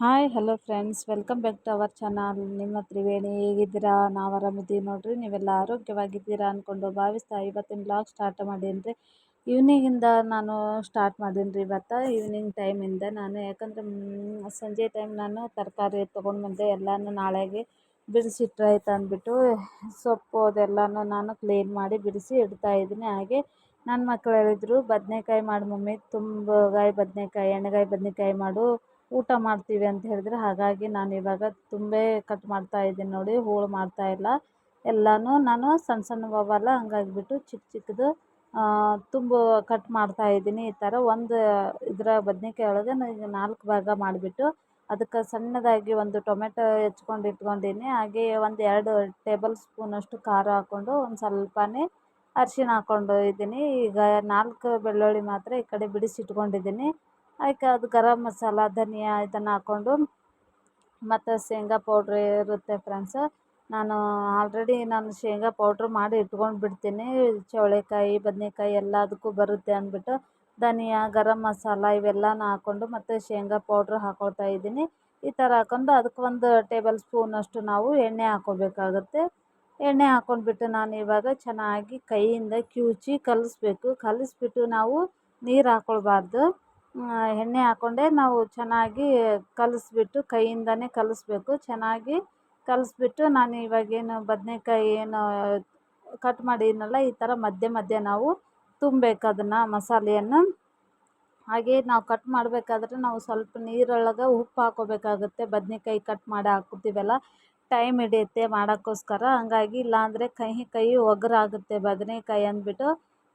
Hi hello friends welcome back to our channel ನಿಮ್ಮ ತ್ರಿವೇಣಿ ಹೇಗಿದ್ದೀರಾ? ನಾವು ಆರಾಮಿದ್ದೀವಿ ನೋಡ್ರಿ. ನೀವೆಲ್ಲ ಆರೋಗ್ಯವಾಗಿದ್ದೀರಾ ಅಂದ್ಕೊಂಡು ಭಾವಿಸ್ತಾ ಇವತ್ತಿನ ಬ್ಲಾಗ್ ಸ್ಟಾರ್ಟ್ ಮಾಡೀನಿ ಈವ್ನಿಂಗಿಂದ ನಾನು ಸ್ಟಾರ್ಟ್ ಮಾಡೀನಿ ರೀ ಇವತ್ತು ಈವ್ನಿಂಗ್ ಟೈಮಿಂದ ನಾನು, ಯಾಕಂದರೆ ಸಂಜೆ ಟೈಮ್ ನಾನು ತರಕಾರಿ ತೊಗೊಂಡು ಬಂದೆ. ಎಲ್ಲನೂ ನಾಳೆಗೆ ಬಿಡಿಸಿಟ್ರಾಯ್ತು ಅಂದ್ಬಿಟ್ಟು ಸೊಪ್ಪು ಅದೆಲ್ಲನೂ ನಾನು ಕ್ಲೀನ್ ಮಾಡಿ ಬಿಡಿಸಿ ಇಡ್ತಾ ಇದ್ದೀನಿ. ಹಾಗೆ ನನ್ನ ಮಕ್ಕಳು ಹೇಳಿದ್ರು, ಬದನೆಕಾಯಿ ಮಾಡು ಮಮ್ಮಿ. ತುಂಬಗಾಯಿ ಬದನೆಕಾಯಿ ಎಣ್ಣೆಗಾಯಿ ಬದನೆಕಾಯಿ ಮಾಡು. ಊಟ ಮಾಡ್ತೀವಿ ಅಂತ ಹೇಳಿದ್ರು ಹಾಗಾಗಿ ನಾನು ಇವಾಗ ತುಂಬೆ ಕಟ್ ಮಾಡ್ತಾ ಇದ್ದೀನಿ ನೋಡಿ, ಹೋಳು ಮಾಡ್ತಾ ಇಲ್ಲ. ಎಲ್ಲನೂ ನಾನು ಸಣ್ಣ ಸಣ್ಣ ಅವಲ್ಲ ಹಂಗಾಗಿಬಿಟ್ಟು ಚಿಕ್ಕ ಚಿಕ್ಕದು ತುಂಬು ಕಟ್ ಮಾಡ್ತಾ ಇದ್ದೀನಿ. ಈ ಥರ ಒಂದು ಇದರ ಬದ್ನೆಕಾಯಿ ಒಳಗೆ ನಾನು ನಾಲ್ಕು ಭಾಗ ಮಾಡಿಬಿಟ್ಟು ಅದಕ್ಕೆ ಸಣ್ಣದಾಗಿ ಒಂದು ಟೊಮೆಟೊ ಹೆಚ್ಕೊಂಡು ಇಟ್ಕೊಂಡೀನಿ ಹಾಗೆ ಒಂದು ಎರಡು ಟೇಬಲ್ ಸ್ಪೂನಷ್ಟು ಖಾರ ಹಾಕ್ಕೊಂಡು ಒಂದು ಸ್ವಲ್ಪನೇ ಅರ್ಶಿಣ ಹಾಕ್ಕೊಂಡು ಇದ್ದೀನಿ. ಈಗ ನಾಲ್ಕು ಬೆಳ್ಳುಳ್ಳಿ ಮಾತ್ರ ಈ ಕಡೆ ಬಿಡಿಸಿ ಇಟ್ಕೊಂಡಿದ್ದೀನಿ ಅದಕ್ಕೆ ಅದು ಗರಂ ಮಸಾಲ, ಧನಿಯಾ ಇದನ್ನು ಹಾಕ್ಕೊಂಡು ಮತ್ತು ಶೇಂಗಾ ಪೌಡ್ರ್ ಇರುತ್ತೆ ಫ್ರೆಂಡ್ಸ್ ನಾನು ಆಲ್ರೆಡಿ ನಾನು ಶೇಂಗಾ ಪೌಡ್ರ್ ಮಾಡಿ ಇಟ್ಕೊಂಡು ಬಿಡ್ತೀನಿ. ಚವಳಿಕಾಯಿ ಬದನೇಕಾಯಿ ಎಲ್ಲದಕ್ಕೂ ಬರುತ್ತೆ ಅಂದ್ಬಿಟ್ಟು ಧನಿಯಾ ಗರಮ್ ಮಸಾಲ ಇವೆಲ್ಲನೂ ಹಾಕ್ಕೊಂಡು ಮತ್ತು ಶೇಂಗಾ ಪೌಡ್ರ್ ಹಾಕ್ಕೊಳ್ತಾ ಇದ್ದೀನಿ. ಈ ಥರ ಹಾಕ್ಕೊಂಡು ಅದಕ್ಕೆ ಒಂದು ಟೇಬಲ್ ಸ್ಪೂನಷ್ಟು ನಾವು ಎಣ್ಣೆ ಹಾಕ್ಕೋಬೇಕಾಗುತ್ತೆ ಎಣ್ಣೆ ಹಾಕ್ಕೊಂಡ್ಬಿಟ್ಟು ನಾನು ಇವಾಗ ಚೆನ್ನಾಗಿ ಕೈಯಿಂದ ಕಿವುಚಿ ಕಲಿಸ್ಬೇಕು. ಕಲಿಸ್ಬಿಟ್ಟು ನಾವು ನೀರು ಹಾಕ್ಕೊಳ್ಬಾರ್ದು ಎಣ್ಣೆ ಹಾಕೊಂಡೆ ನಾವು ಚೆನ್ನಾಗಿ ಕಲಸಿಬಿಟ್ಟು ಕೈಯಿಂದಲೇ ಕಲಸಬೇಕು. ಚೆನ್ನಾಗಿ ಕಲಸಿಬಿಟ್ಟು ನಾನು ಇವಾಗೇನು ಬದನೇಕಾಯಿ ಏನು ಕಟ್ ಮಾಡಿದ್ದೀನಲ್ಲ ಈ ಥರ ಮಧ್ಯೆ ಮಧ್ಯೆ ನಾವು ತುಂಬಬೇಕು ಅದನ್ನು ಮಸಾಲೆಯನ್ನು. ಹಾಗೆ ನಾವು ಕಟ್ ಮಾಡಬೇಕಾದ್ರೆ ನಾವು ಸ್ವಲ್ಪ ನೀರೊಳಗೆ ಉಪ್ಪು ಹಾಕ್ಕೋಬೇಕಾಗುತ್ತೆ ಬದನೇಕಾಯಿ ಕಟ್ ಮಾಡಿ ಹಾಕ್ಕೊತೀವಲ್ಲ ಟೈಮ್ ಹಿಡಿಯುತ್ತೆ ಮಾಡೋಕ್ಕೋಸ್ಕರ. ಹಂಗಾಗಿ ಇಲ್ಲಾಂದರೆ ಕಹಿ ಕೈ ಒಗರಾಗುತ್ತೆ ಬದನೇಕಾಯಿ ಅಂದ್ಬಿಟ್ಟು.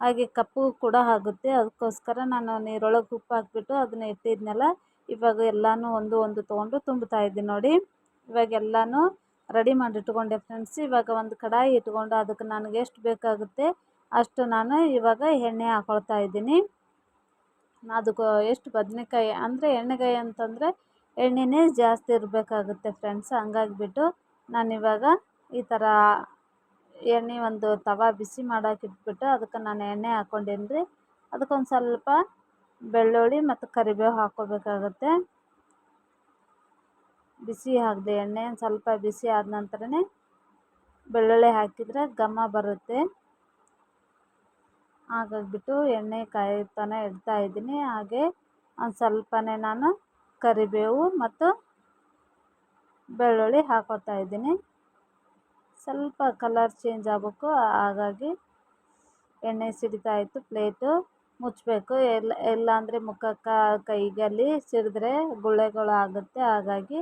ಹಾಗೆ ಕಪ್ಪು ಕೂಡ ಆಗುತ್ತೆ. ಅದಕ್ಕೋಸ್ಕರ ನಾನು ನೀರೊಳಗೆ ಉಪ್ಪು ಹಾಕಿಬಿಟ್ಟು ಅದನ್ನ ಇಟ್ಟಿದ್ದೆನಲ್ಲ ಇವಾಗ ಎಲ್ಲನೂ ಒಂದು ಒಂದು ತೊಗೊಂಡು ತುಂಬ್ತಾ ಇದ್ದೀನಿ ನೋಡಿ. ಇವಾಗ ಎಲ್ಲನೂ ರೆಡಿ ಮಾಡಿ ಇಟ್ಕೊಂಡೆ ಫ್ರೆಂಡ್ಸ್. ಇವಾಗ ಒಂದು ಕಡಾಯಿ ಇಟ್ಕೊಂಡು ಅದಕ್ಕೆ ನನಗೆ ಎಷ್ಟು ಬೇಕಾಗುತ್ತೆ ಅಷ್ಟು ನಾನು ಇವಾಗ ಎಣ್ಣೆ ಹಾಕೊಳ್ತಾ ಇದ್ದೀನಿ. ಅದಕ್ಕೆ ಎಷ್ಟು ಬದನೆಕಾಯಿ ಅಂದರೆ ಎಣ್ಣೆಗಾಯಿ ಅಂತಂದರೆ ಎಣ್ಣೆನೇ ಜಾಸ್ತಿ ಇರಬೇಕಾಗುತ್ತೆ ಫ್ರೆಂಡ್ಸ್. ಹಂಗಾಗಿಬಿಟ್ಟು ನಾನಿವಾಗ ಈ ಥರ ಎಣ್ಣೆ ಒಂದು ತವಾ ಬಿಸಿ ಮಾಡೋಕೆ ಇಟ್ಬಿಟ್ಟು ಅದಕ್ಕೆ ನಾನು ಎಣ್ಣೆ ಹಾಕ್ಕೊಂಡೀನಿ ರೀ. ಅದಕ್ಕೊಂದು ಸ್ವಲ್ಪ ಬೆಳ್ಳುಳ್ಳಿ ಮತ್ತು ಕರಿಬೇವು ಹಾಕ್ಕೋಬೇಕಾಗತ್ತೆ. ಬಿಸಿ ಹಾಕಿದೆ ಎಣ್ಣೆ ಸ್ವಲ್ಪ ಬಿಸಿ ಆದ ನಂತರನೇ ಬೆಳ್ಳುಳ್ಳಿ ಹಾಕಿದರೆ ಘಮ ಬರುತ್ತೆ. ಹಾಗಾಗಿಬಿಟ್ಟು ಎಣ್ಣೆ ಕಾಯ್ತಾನೆ ಇಡ್ತಾ ಇದ್ದೀನಿ. ಹಾಗೆ ಒಂದು ಸ್ವಲ್ಪನೇ ನಾನು ಕರಿಬೇವು ಮತ್ತು ಬೆಳ್ಳುಳ್ಳಿ ಹಾಕೋತಾ ಇದ್ದೀನಿ. ಸ್ವಲ್ಪ ಕಲರ್ ಚೇಂಜ್ ಆಗಬೇಕು. ಹಾಗಾಗಿ ಎಣ್ಣೆ ಸಿಡಿತಾ ಇತ್ತು ಪ್ಲೇಟು ಮುಚ್ಚಬೇಕು ಎಲ್ಲ ಇಲ್ಲಾಂದರೆ ಮುಖಕ್ಕೆ ಕೈಗಲ್ಲಿ ಸಿಡಿದ್ರೆ ಗುಳ್ಳೆಗಳು ಆಗುತ್ತೆ. ಹಾಗಾಗಿ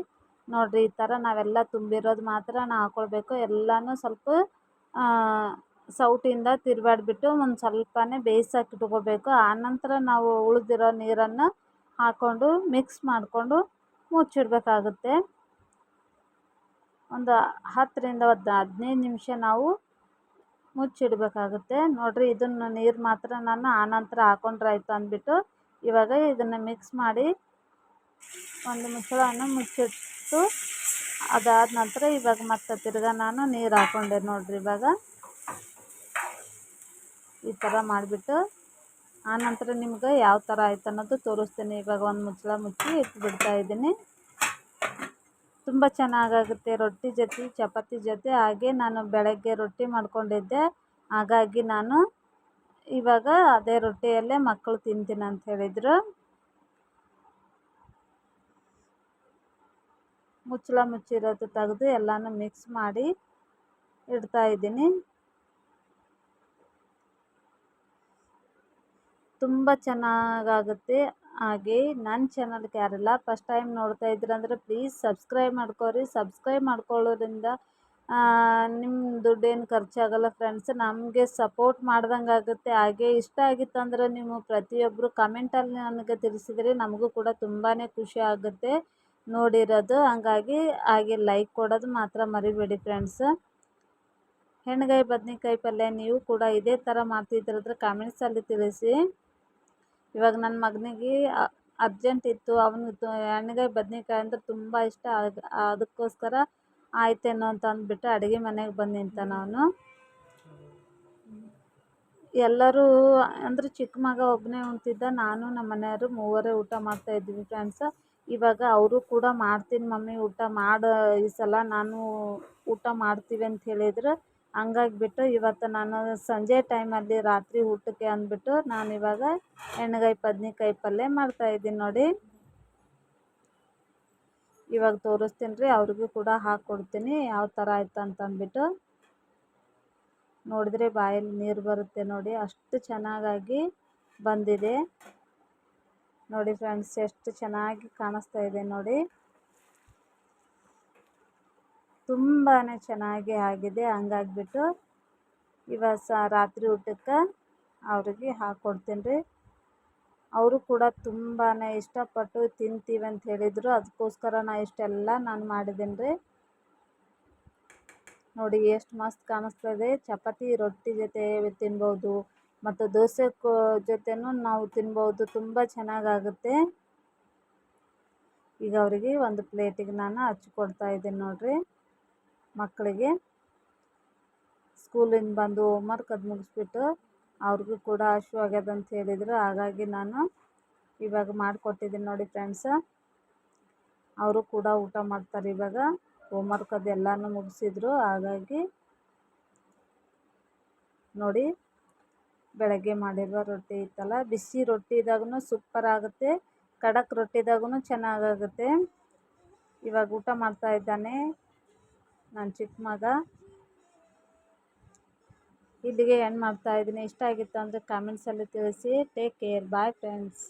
ನೋಡಿರಿ, ಈ ಥರ ನಾವೆಲ್ಲ ತುಂಬಿರೋದು ಮಾತ್ರ ಹಾಕ್ಕೊಳ್ಬೇಕು ಎಲ್ಲನೂ ಸ್ವಲ್ಪ ಸೌಟಿಂದ ತಿರುವಾಡ್ಬಿಟ್ಟು ಒಂದು ಸ್ವಲ್ಪನೇ ಬೇಯಿಸೋಕೆ ಇಟ್ಕೋಬೇಕು. ಆನಂತರ ನಾವು ಉಳಿದಿರೋ ನೀರನ್ನು ಹಾಕ್ಕೊಂಡು ಮಿಕ್ಸ್ ಮಾಡಿಕೊಂಡು ಮುಚ್ಚಿಡಬೇಕಾಗುತ್ತೆ. ಒಂದು ಹತ್ತರಿಂದ ಒಂದು ಹದಿನೈದು ನಿಮಿಷ ನಾವು ಮುಚ್ಚಿಡಬೇಕಾಗುತ್ತೆ. ನೋಡಿರಿ, ಇದನ್ನು ನೀರು ಮಾತ್ರ ನಾನು ಆನಂತರ ಹಾಕೊಂಡ್ರೆ ಆಯಿತು ಅಂದ್ಬಿಟ್ಟು ಇವಾಗ ಇದನ್ನು ಮಿಕ್ಸ್ ಮಾಡಿ ಒಂದು ಮುಚ್ಚಳವನ್ನು ಮುಚ್ಚಿಟ್ಟು ಅದಾದ ನಂತರ ಇವಾಗ ಮತ್ತೆ ತಿರ್ಗಾ ನಾನು ನೀರು ಹಾಕ್ಕೊಂಡೆ ನೋಡಿರಿ ಇವಾಗ. ಈ ಥರ ಮಾಡಿಬಿಟ್ಟು ಆನಂತರ ನಿಮ್ಗೆ ಯಾವ ಥರ ಆಯ್ತು ಅನ್ನೋದು ತೋರಿಸ್ತೀನಿ. ಇವಾಗ ಒಂದು ಮುಚ್ಚಳ ಮುಚ್ಚಿ ಇಟ್ಬಿಡ್ತಾ ಇದ್ದೀನಿ. ತುಂಬ ಚೆನ್ನಾಗಾಗುತ್ತೆ ರೊಟ್ಟಿ ಜೊತೆ, ಚಪಾತಿ ಜೊತೆ. ಹಾಗೆ ನಾನು ಬೆಳಗ್ಗೆ ರೊಟ್ಟಿ ಮಾಡಿಕೊಂಡಿದ್ದೆ. ಹಾಗಾಗಿ ನಾನು ಇವಾಗ ಅದೇ ರೊಟ್ಟಿಯಲ್ಲೇ ಮಕ್ಕಳು ತಿಂತೀನಿ ಅಂತ ಹೇಳಿದರು. ಮುಚ್ಚಳ ಮುಚ್ಚಿರೋದು ತೆಗೆದು ಎಲ್ಲನೂ ಮಿಕ್ಸ್ ಮಾಡಿ ಇಡ್ತಾ ಇದ್ದೀನಿ. ತುಂಬ ಚೆನ್ನಾಗಾಗುತ್ತೆ. ಹಾಗೆ ನನ್ನ ಚಾನಲ್ಗೆ ಯಾರೆಲ್ಲ ಫಸ್ಟ್ ಟೈಮ್ ನೋಡ್ತಾ ಇದ್ದೀರಂದ್ರೆ ಪ್ಲೀಸ್ ಸಬ್ಸ್ಕ್ರೈಬ್ ಮಾಡ್ಕೊರಿ ಸಬ್ಸ್ಕ್ರೈಬ್ ಮಾಡ್ಕೊಳ್ಳೋದ್ರಿಂದ ನಿಮ್ಮ ದುಡ್ಡೇನು ಖರ್ಚಾಗಲ್ಲ ಫ್ರೆಂಡ್ಸ್ ನಮಗೆ ಸಪೋರ್ಟ್ ಮಾಡ್ದಂಗೆ ಆಗುತ್ತೆ. ಹಾಗೆ ಇಷ್ಟ ಆಗಿತ್ತಂದ್ರೆ ನೀವು ಪ್ರತಿಯೊಬ್ಬರು ಕಮೆಂಟಲ್ಲಿ ನನಗೆ ತಿಳಿಸಿದರೆ ನಮಗೂ ಕೂಡ ತುಂಬಾ ಖುಷಿ ಆಗುತ್ತೆ ನೋಡಿರೋದು. ಹಂಗಾಗಿ ಹಾಗೆ ಲೈಕ್ ಕೊಡೋದು ಮಾತ್ರ ಮರಿಬೇಡಿ ಫ್ರೆಂಡ್ಸ್ ಹೆಣ್ಗಾಯಿ ಬದ್ನಿಕಾಯಿ ಪಲ್ಯ ನೀವು ಕೂಡ ಇದೇ ಥರ ಮಾಡ್ತಿದ್ರಂದ್ರೆ ಕಾಮೆಂಟ್ಸಲ್ಲಿ ತಿಳಿಸಿ. ಇವಾಗ ನನ್ನ ಮಗನಿಗೆ ಅರ್ಜೆಂಟ್ ಇತ್ತು. ಅವನಿಗೆ ಎಣ್ಗಾಯಿ ಬದ್ನೆಕಾಯಿ ಅಂದ್ರೆ ತುಂಬ ಇಷ್ಟ. ಅದಕ್ಕೋಸ್ಕರ ಆಯ್ತೇನೋ ಅಂತ ಅಂದ್ಬಿಟ್ಟು ಅಡುಗೆ ಮನೆಗೆ ಬಂದು ನಿಂತಾನ ಅವನು. ಎಲ್ಲರೂ, ಅಂದರೆ ಚಿಕ್ಕ ಮಗ ಒಬ್ಬನೇ ಉಣ್ತಿದ್ದ. ನಾನು ನಮ್ಮ ಮನೆಯವರು ಮೂವರೇ ಊಟ ಮಾಡ್ತಾಯಿದ್ವಿ ಫ್ರೆಂಡ್ಸ್ ಇವಾಗ ಅವರು ಕೂಡ ಮಾಡ್ತೀನಿ ಮಮ್ಮಿ ಊಟ ಮಾಡು, ಈ ಸಲ ನಾನು ಊಟ ಮಾಡ್ತೀವಿ ಅಂತ ಹೇಳಿದ್ರು. ಹಂಗಾಗ್ಬಿಟ್ಟು ಇವತ್ತು ನಾನು ಸಂಜೆ ಟೈಮಲ್ಲಿ ರಾತ್ರಿ ಊಟಕ್ಕೆ ಅಂದ್ಬಿಟ್ಟು ನಾನು ಇವಾಗ ಎಣ್ಣೆಗಾಯಿ ಬದ್ನೆಕಾಯಿ ಪಲ್ಯ ಮಾಡ್ತಾಯಿದ್ದೀನಿ ನೋಡಿ. ಇವಾಗ ತೋರಿಸ್ತೀನಿ ರೀ, ಅವ್ರಿಗೂ ಕೂಡ ಹಾಕ್ಕೊಡ್ತೀನಿ ಯಾವ ಥರ ಆಯ್ತು ಅಂತಂದ್ಬಿಟ್ಟು ನೋಡಿದ್ರೆ ಬಾಯಲ್ಲಿ ನೀರು ಬರುತ್ತೆ ನೋಡಿ, ಅಷ್ಟು ಚೆನ್ನಾಗಾಗಿ ಬಂದಿದೆ. ನೋಡಿ ಫ್ರೆಂಡ್ಸ್ ಎಷ್ಟು ಚೆನ್ನಾಗಿ ಕಾಣಿಸ್ತಾ ಇದೆ ನೋಡಿ. ತುಂಬಾ ಚೆನ್ನಾಗಿ ಆಗಿದೆ. ಹಂಗಾಗ್ಬಿಟ್ಟು ಇವಾಗ ಸಹ ರಾತ್ರಿ ಊಟಕ್ಕೆ ಅವ್ರಿಗೆ ಹಾಕ್ಕೊಡ್ತೀನಿ ರೀ ಅವರು ಕೂಡ ತುಂಬಾ ಇಷ್ಟಪಟ್ಟು ತಿಂತೀವಿ ಅಂತ ಹೇಳಿದರು. ಅದಕ್ಕೋಸ್ಕರ ನಾ ಇಷ್ಟೆಲ್ಲ ನಾನು ಮಾಡಿದ್ದೀನಿ ರೀ ನೋಡಿ ಎಷ್ಟು ಮಸ್ತ್ ಕಾಣಿಸ್ತದೆ. ಚಪಾತಿ, ರೊಟ್ಟಿ ಜೊತೆ ತಿನ್ಬೋದು. ಮತ್ತು ದೋಸೆ ಜೊತೆನೂ ನಾವು ತಿನ್ಬೋದು. ತುಂಬ ಚೆನ್ನಾಗಾಗುತ್ತೆ. ಈಗ ಅವರಿಗೆ ಒಂದು ಪ್ಲೇಟಿಗೆ ನಾನು ಹಚ್ಕೊಡ್ತಾ ಇದ್ದೀನಿ ನೋಡಿರಿ. ಮಕ್ಕಳಿಗೆ ಸ್ಕೂಲಿಂದ ಬಂದು ಹೋಮ್ವರ್ಕ್ ಅದು ಮುಗಿಸ್ಬಿಟ್ಟು ಅವ್ರಿಗೂ ಕೂಡ ಹಶ್ವಾಗ್ಯದ ಅಂತ ಹೇಳಿದರು. ಹಾಗಾಗಿ ನಾನು ಇವಾಗ ಮಾಡಿಕೊಟ್ಟಿದ್ದೀನಿ ನೋಡಿ ಫ್ರೆಂಡ್ಸ ಅವರು ಕೂಡ ಊಟ ಮಾಡ್ತಾರೆ ಇವಾಗ. ಹೋಮ್ವರ್ಕ್ ಎಲ್ಲಾನು ಮುಗಿಸಿದ್ರು. ಹಾಗಾಗಿ ನೋಡಿ ಬೆಳಗ್ಗೆ ಮಾಡಿರುವ ರೊಟ್ಟಿ ಇತ್ತಲ್ಲ, ಬಿಸಿ ರೊಟ್ಟಿದಾಗೂ ಸೂಪರ್ ಆಗುತ್ತೆ, ಖಡಕ್ ರೊಟ್ಟಿದಾಗೂ ಚೆನ್ನಾಗಾಗುತ್ತೆ. ಇವಾಗ ಊಟ ಮಾಡ್ತಾ ಇದ್ದಾನೆ. ನನ್ನ ಚಿಕ್ಕ ಮಗ. ಇಲ್ಲಿಗೆ ಮಾಡ್ತಾ ಇದ್ದೀನಿ? ಇಷ್ಟ ಆಗಿತ್ತು ಅಂದರೆ ಕಾಮೆಂಟ್ಸಲ್ಲಿ ತಿಳಿಸಿ. Take care bye friends